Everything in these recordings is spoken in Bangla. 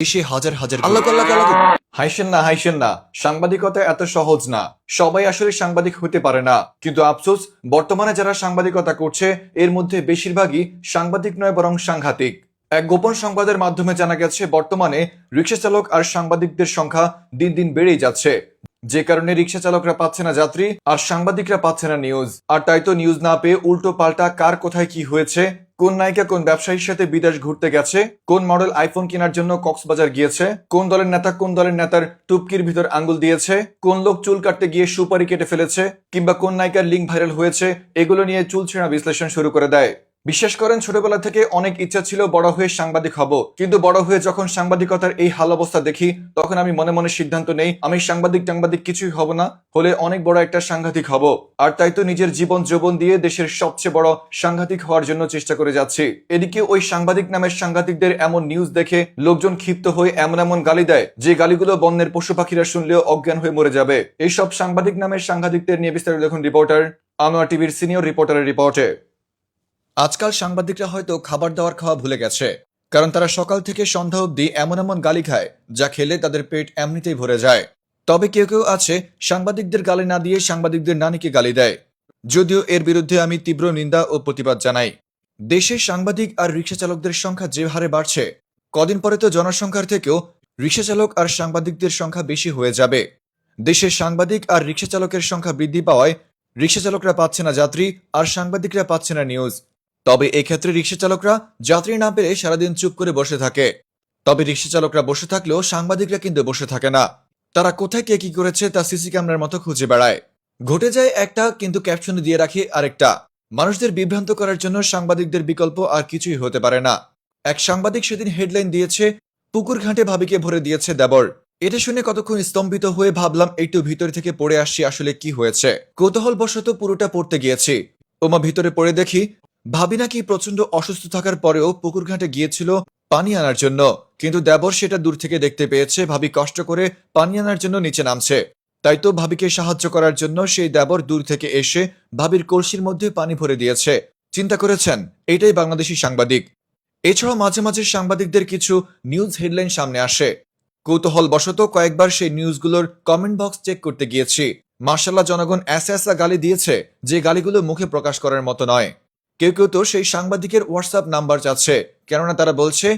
দেশে হাজার হাজার আল্লাহ আল্লাহ আল্লাহ হাইসেন না হাইসেন না। সাংবাদিকতা এত সহজ না। সবাই আসলে সাংবাদিক হতে পারে না। কিন্তু আফসোস, বর্তমানে যারা সাংবাদিকতা করছে, এর মধ্যে বেশিরভাগই সাংবাদিক নয়, বরং সাংঘাতিক। এক গোপন সংবাদের মাধ্যমে জানা গেছে, বর্তমানে রিক্সা চালক আর সাংবাদিকদের সংখ্যা দিন দিন বেড়েই যাচ্ছে। যে কারণে রিক্সা চালকরা পাচ্ছে না যাত্রী, আর সাংবাদিকরা পাচ্ছে না নিউজ আর তাই তো নিউজ না পেয়ে উল্টো পাল্টা কার কোথায় কি হয়েছে কোন নায়িকা কোন ব্যবসায়ীর সাথে বিদেশ ঘুরতে গেছে? কোন মডেল আইফোন কেনার জন্য কক্সবাজার গিয়েছে? কোন দলের নেতা কোন দলের নেতার টুপকির ভিতর আঙ্গুল দিয়েছে? কোন লোক চুল কাটতে গিয়ে সুপারি কেটে ফেলেছে? কিংবা কোন নায়িকার লিঙ্ক ভাইরাল হয়েছে? এগুলো নিয়ে চুল ছেঁড়া বিশ্লেষণ শুরু করে দেয়। বিশ্বাস করেন, ছোটবেলা থেকে অনেক ইচ্ছা ছিল বড় হয়ে সাংবাদিক হব। কিন্তু বড় হয়ে যখন সাংবাদিকতার এই হাল অবস্থা দেখি, তখন আমি মনে মনে সিদ্ধান্ত নেই, আমি সাংবাদিক টাংবাদিক কিছুই হব না, হলে অনেক বড় একটা সাংঘাতিক হব। আর তাই তো নিজের জীবন যৌবন দিয়ে দেশের সবচেয়ে বড় সাংঘাতিক হওয়ার জন্য চেষ্টা করে যাচ্ছি। এদিকে ওই সাংবাদিক নামের সাংঘাতিকদের এমন নিউজ দেখে লোকজন ক্ষিপ্ত হয়ে এমন এমন গালি দেয়, যে গালিগুলো বন্যের পশু পাখিরা শুনলেও অজ্ঞান হয়ে মরে যাবে। এইসব সাংবাদিক নামের সাংঘাতিকদের নিয়ে বিস্তারিত দেখুন রিপোর্টার, আনোয়ার টিভির সিনিয়র রিপোর্টারের রিপোর্টে। আজকাল সাংবাদিকরা হয়তো খাবার দাবার খাওয়া ভুলে গেছে, কারণ তারা সকাল থেকে সন্ধ্যা অবধি এমন এমন গালি খায় যা খেলে তাদের পেট এমনিতেই ভরে যায়। তবে কেউ কেউ আছে সাংবাদিকদের গালি না দিয়ে সাংবাদিকদের নানিকে গালি দেয়। যদিও এর বিরুদ্ধে আমি তীব্র নিন্দা ও প্রতিবাদ জানাই। দেশে সাংবাদিক আর রিক্সা চালকদের সংখ্যা যে হারে বাড়ছে, কদিন পরে তো জনসংখ্যার থেকেও রিক্সা চালক আর সাংবাদিকদের সংখ্যা বেশি হয়ে যাবে। দেশের সাংবাদিক আর রিক্সা চালকের সংখ্যা বৃদ্ধি পাওয়ায় রিক্সা চালকরা পাচ্ছে না যাত্রী, আর সাংবাদিকরা পাচ্ছে না নিউজ। তবে এক্ষেত্রে রিক্সা চালকরা যাত্রী না পেরে সারাদিন চুপ করে বসে থাকে। তবে রিক্সা চালকরা বসে থাকলেও সাংবাদিকরা কিন্তু বসে থাকে না। তারা কোথায় কে কি করেছে তা সিসি ক্যামেরার মতো খুঁজে বেড়ায়। ঘটে যায় একটা, কিন্তু ক্যাপশনে দিয়ে রাখি আরেকটা। মানুষদের বিভ্রান্ত করার জন্য সাংবাদিকদের বিকল্প আর কিছুই হতে পারে না। এক সাংবাদিক সেদিন হেডলাইন দিয়েছে, পুকুর ঘাটে ভাবিকে ভরে দিয়েছে দেবর। এটা শুনে কতক্ষণ স্তম্ভিত হয়ে ভাবলাম, একটু ভিতর থেকে পড়ে আসছি আসলে কি হয়েছে। কৌতূহলবশত পুরোটা পড়তে গিয়েছি। ওমা ভিতরে পড়ে দেখি ভাবি নাকি প্রচণ্ড অসুস্থ থাকার পরেও পুকুর ঘাটে গিয়েছিল পানি আনার জন্য। কিন্তু দেবর সেটা দূর থেকে দেখতে পেয়েছে, ভাবি কষ্ট করে পানি আনার জন্য নিচে নামছে। তাই তো ভাবিকে সাহায্য করার জন্য সেই দেবর দূর থেকে এসে ভাবির কলসির মধ্যে পানি ভরে দিয়েছে। চিন্তা করেছেন, এটাই বাংলাদেশি সাংবাদিক। এছাড়াও মাঝে মাঝে সাংবাদিকদের কিছু নিউজ হেডলাইন সামনে আসে। কৌতূহল বশত কয়েকবার সেই নিউজগুলোর কমেন্ট বক্স চেক করতে গিয়েছি। মার্শাল্লাহ জনগণ এসা এসা গালি দিয়েছে যে গালিগুলো মুখে প্রকাশ করার মতো নয়। কেউ কেউ তো সেই সাংবাদিকের হোয়াটসঅ্যাপ নাম্বার চাচ্ছে। কেননা তারা বলছে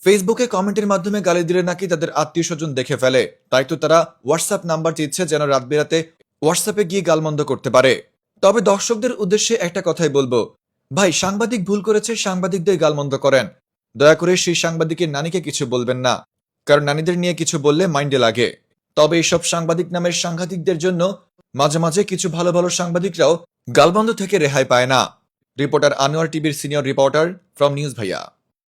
ফেসবুকে কমেন্টের মাধ্যমে গালি দিলে নাকি তাদের আত্মীয় স্বজন দেখে ফেলে। তাই তো তারা হোয়াটসঅ্যাপ নাম্বার দিচ্ছে যেন রাত বেরাতে হোয়াটসঅ্যাপে গিয়ে গালমন্দ করতে পারে। তবে দর্শকদের উদ্দেশ্যে একটা কথাই বলব। ভাই, সাংবাদিক ভুল করেছে, সাংবাদিকদের গালমন্দ করেন। দয়া করে সেই সাংবাদিকের নানিকে কিছু বলবেন না, কারণ নানীদের নিয়ে কিছু বললে মাইন্ডে লাগে। তবে এইসব সাংবাদিক নামের সাংঘাতিকদের জন্য মাঝে মাঝে কিছু ভালো ভালো সাংবাদিকরাও গালবন্ধ থেকে রেহাই পায় না। রিপোর্টার আনোয়ার টিভির সিনিয়র রিপোর্টার ফ্রম নিউজ ভাইয়া